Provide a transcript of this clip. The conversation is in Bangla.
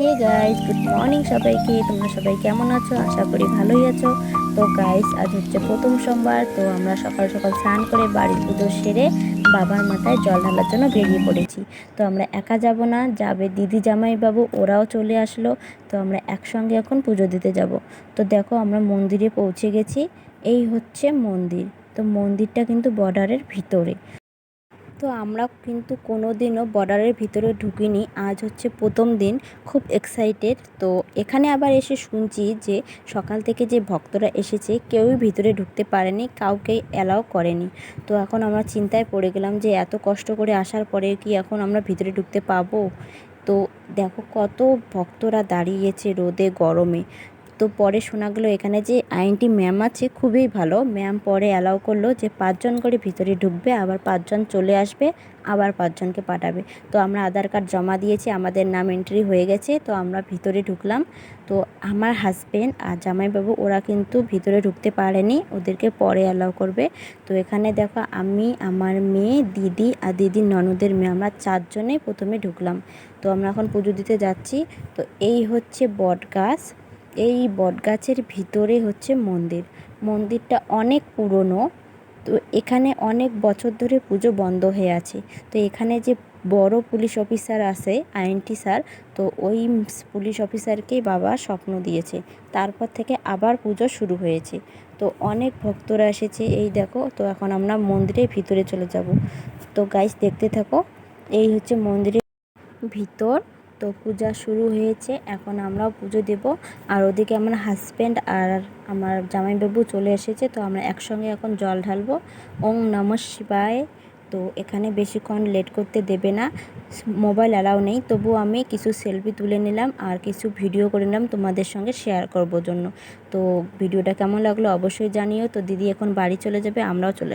হে গাইস গুড মর্নিং সবাইকে। তোমরা সবাই কেমন আছো? আশা করি ভালোই আছো। তো গাইস আজ হচ্ছে প্রথম সোমবার। তো আমরা সকাল সকাল স্নান করে বাড়ির পুজো সেরে বাবার মাথায় জল ঢালার জন্য বেরিয়ে পড়েছি। তো আমরা একা যাব না, যাবে দিদি জামাইবাবু, ওরাও চলে আসলো। তো আমরা একসঙ্গে এখন পুজো দিতে যাব। তো দেখো আমরা মন্দিরে পৌঁছে গেছি। এই হচ্ছে মন্দির। তো মন্দিরটা কিন্তু বর্ডারের ভিতরে। তো আমরা কিন্তু কোনো দিনও বর্ডারের ভিতরে ঢুকিনি। আজ হচ্ছে প্রথম দিন, খুব এক্সাইটেড তো এখানে আবার এসে শুনছি যে সকাল থেকে যে ভক্তরা এসেছে, কেউই ভিতরে ঢুকতে পারেনি, কাউকে অ্যালাউ করেনি। তো এখন আমরা চিন্তায় পড়ে গেলাম যে এত কষ্ট করে আসার পরে কি এখন আমরা ভিতরে ঢুকতে পাবো? তো দেখো কত ভক্তরা দাঁড়িয়েছে রোদে, গরমে। তো পরে শোনা গেলো এখানে যে আইনটি ম্যাম আছে, খুবই ভালো। ম্যাম পরে অ্যালাউ করল যে পাঁচজন করে ভিতরে ঢুকবে, আবার পাঁচজন চলে আসবে, আবার পাঁচজনকে পাঠাবে। তো আমরা আধার কার্ড জমা দিয়েছি, আমাদের নাম এন্ট্রি হয়ে গেছে, তো আমরা ভিতরে ঢুকলাম। তো আমার হাজব্যান্ড আর জামাইবাবু, ওরা কিন্তু ভিতরে ঢুকতে পারেনি, ওদেরকে পরে অ্যালাউ করবে। তো এখানে দেখো, আমি, আমার মেয়ে, দিদি আর দিদির ননদের মেয়ে, আমরা চারজনে প্রথমে ঢুকলাম। তো আমরা এখন পুজো দিতে যাচ্ছি। তো এই হচ্ছে বট গাছ এই বটগাছের ভিতরে হচ্ছে মন্দির। মন্দিরটা অনেক পুরনো, তো এখানে অনেক বছর ধরে পুজো বন্ধ হয়ে আছে। তো এখানে যে বড় পুলিশ অফিসার আছে, আইনটি স্যার, তো ওই পুলিশ অফিসারকেই বাবা স্বপ্ন দিয়েছে। তারপর থেকে আবার পুজো শুরু হয়েছে। তো অনেক ভক্তরা এসেছে, এই দেখো, তো এখন আমরা মন্দিরের ভিতরে চলে যাব। তো গাইস দেখতে থাকো, এই হচ্ছে মন্দিরের ভিতর তো পূজা শুরু হয়েছে, এখন আমরাও পুজো দেব। আর ওদিকে আমার হাজব্যান্ড আর আমার জামাইবাবু চলে এসেছে, তো আমরা একসঙ্গে এখন জল ঢালবো। ওং নম শিবায়। তো এখানে বেশিক্ষণ লেট করতে দেবে না, মোবাইল অ্যালাউ নেই তবু আমি কিছু সেলফি তুলে নিলাম আর কিছু ভিডিও করে নিলাম তোমাদের সঙ্গে শেয়ার করব জন্য। তো ভিডিওটা কেমন লাগল অবশ্যই জানিও। তো দিদি এখন বাড়ি চলে যাবে, আমরাও চলে